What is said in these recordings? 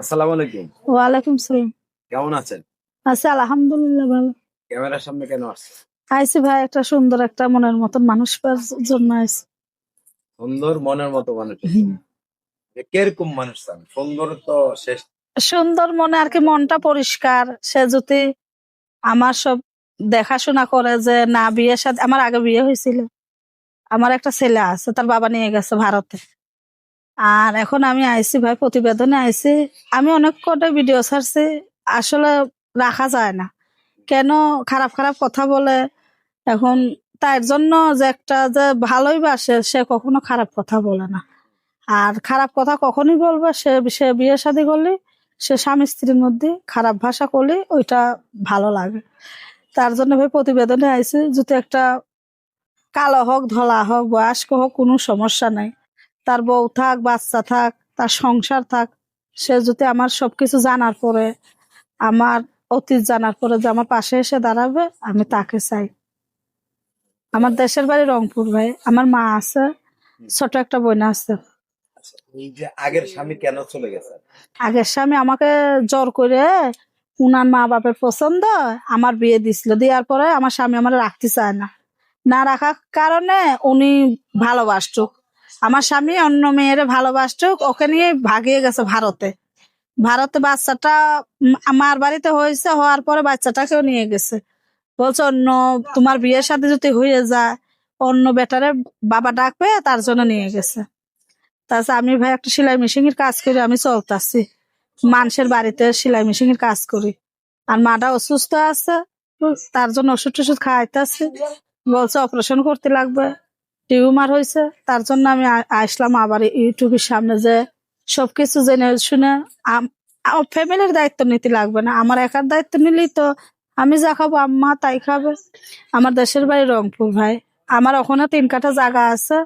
আসসালামু আলাইকুম। ওয়ালাইকুম সালাম। কেমন আছেন? আচ্ছা আলহামদুলিল্লাহ ভালো। ক্যামেরার সামনে কেন আসছে আইসি ভাই একটা সুন্দর একটা মনের মতন মানুষ পাওয়ার জন্য সুন্দর মনের মতো মানুষ। কীরকম মানুষ চান সুন্দর তো শেষ। সুন্দর মনে আর কি মনটা পরিষ্কার। সে যদি আমার সব দেখাশোনা করে যে না বিয়ের সাথে আমার আগে বিয়ে হয়েছিল। আমার একটা ছেলে আছে তার বাবা নিয়ে গেছে ভারতে। আর এখন আমি আইসি ভাই, প্রতিবেদনে আইসি। আমি অনেক কটা ভিডিও ছাড়ছি, আসলে রাখা যায় না। কেন খারাপ খারাপ কথা বলে, এখন তার জন্য যে একটা যে ভালোই বাসে সে কখনো খারাপ কথা বলে না। আর খারাপ কথা কখনই বলবে, সে সে বিয়ে শাদী করলে, সে স্বামী স্ত্রীর মধ্যে খারাপ ভাষা করলে ওইটা ভালো লাগে। তার জন্য ভাই প্রতিবেদনে আইসি, যদি একটা কালো হোক, ধলা হোক, বয়স্ক হোক, কোনো সমস্যা নাই। তার বউ থাক বাচ্চা থাক তার সংসার থাক সে যদি আমার সবকিছু জানার পরে আমার অতীত জানার পরে যে আমার পাশে এসে দাঁড়াবে আমি তাকে চাই। আমার দেশের বাড়ি রংপুর ভাই। আমার মা আছে ছোট একটা বোন আছে। আচ্ছা, আগের স্বামী কেন চলে গেছে? আগের স্বামী আমাকে জোর করে উনার মা বাপের পছন্দ আমার বিয়ে দিছিল। দেওয়ার পরে আমার স্বামী আমার রাখতে চায় না। না রাখার কারণে উনি ভালোবাসতুক আমার স্বামী অন্য মেয়েরে ভালোবাসতুক ওকে নিয়ে ভাগিয়ে গেছে ভারতে। ভারতে বাচ্চাটা আমার বাড়িতে হয়েছে, হওয়ার পরে বাচ্চাটাকেও নিয়ে গেছে। বলছে, অন্য, তোমার বিয়ের সাথে যদি হয়ে যায়, অন্য বেটারে বাবা ডাকবে, তার জন্য নিয়ে গেছে। তাছাড়া আমি ভাই একটা সেলাই মেশিন এর কাজ করি, আমি চলতাছি। মানুষের বাড়িতে সেলাই মেশিন এর কাজ করি। আর মাটা অসুস্থ আছে, তার জন্য ওষুধ টষুধ খাওয়াইতেছি। বলছে, অপারেশন করতে লাগবে। টিউমার হয়েছে তার জন্য আমি আসলাম আবার ইউটিউবের সামনে যে সবকিছু জেনে শুনে ফ্যামিলির দায়িত্ব নিতে লাগবে না। আমার একার দায়িত্ব নিলেই তো আমি যা খাব আম্মা তাই খাবে। আমার দেশের বাড়ি রংপুর ভাই। আমার ওখানে তিন কাঠা জায়গা আছে।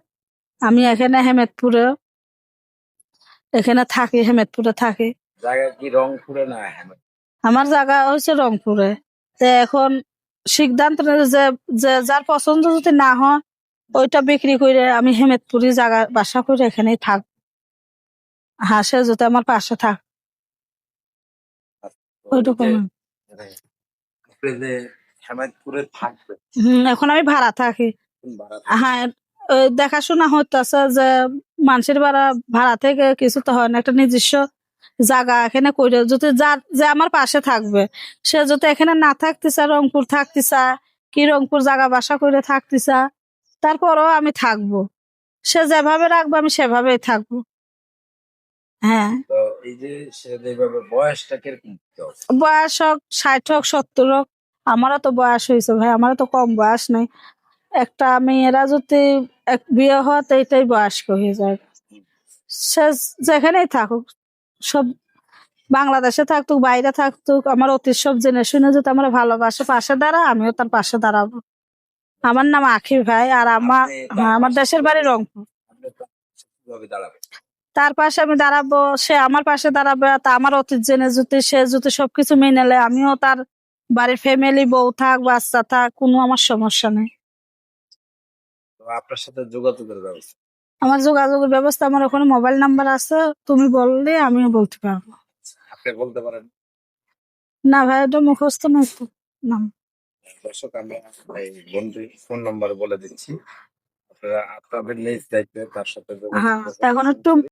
আমি এখানে হেমেদপুরে এখানে থাকি হেমেদপুরে থাকি। জায়গা কি রংপুরে না আমার জায়গা হচ্ছে রংপুরে। তো এখন সিদ্ধান্ত যে যে যার পছন্দ যদি না হয় ওইটা বিক্রি করে আমি হেমেদপুরি জায়গা বাসা করে এখানেই থাক হ্যাঁ সে যদি আমার পাশে থাক। তো ওইটুকু এই যে, না। আপনি যে হেমায়তপুরে থাকবে হম, এখন আমি ভাড়া থাকি। হ্যাঁ দেখাশোনা হইতেছে যে মানুষের ভাড়া ভাড়া থেকে কিছু তো হয় না একটা নিজস্ব জায়গা এখানে করে যদি যার যে আমার পাশে থাকবে সে যদি এখানে না থাকতে রংপুর থাকতে চায় কি রংপুর জায়গা বাসা করে থাকতে চায় তারপরেও আমি থাকব। সে যেভাবে রাখবে আমি সেভাবেই থাকব। হ্যাঁ? বয়স হোক ষাট হোক সত্তর হোক আমারও তো বয়স হয়েছে ভাই আমারও তো কম বয়স নেই। একটা মেয়েরা যদি এক বিয়ে হয় তো এটাই বয়স্ক হয়ে যায়। সে যেখানেই থাকুক সব বাংলাদেশে থাকতুক বাইরে থাকতুক আমার অতীত সব জেনে শুনে যদি আমার ভালোবাসে পাশে দাঁড়া আমিও তার পাশে দাঁড়াবো। আমার নাম আখি ভাই আর আমার হ্যাঁ, আমার দেশের বাড়ি রংপুর। তার পাশে আমি দাঁড়াবো সে আমার পাশে দাঁড়াবে তা আমার অতীত জেনে যদি সে যদি সবকিছু মেনে নেয়। আমিও তার বাড়ির ফ্যামিলি বউ থাক বাচ্চা থাক কোনো আমার সমস্যা নেই। আপনার সাথে যোগাযোগের ব্যবস্থা? আমার যোগাযোগের ব্যবস্থা আমার ওখানে মোবাইল নাম্বার আছে তুমি বললে আমিও বলতে পারব। আপনি বলতে পারেন? না ভাই এটা মুখস্থ তো নাম দর্শক আমি এই বন্ধু ফোন নাম্বার বলে দিচ্ছি। আপনারা আপনাদের নিজ দায়িত্বে তার সাথে হ্যাঁ এখন একটু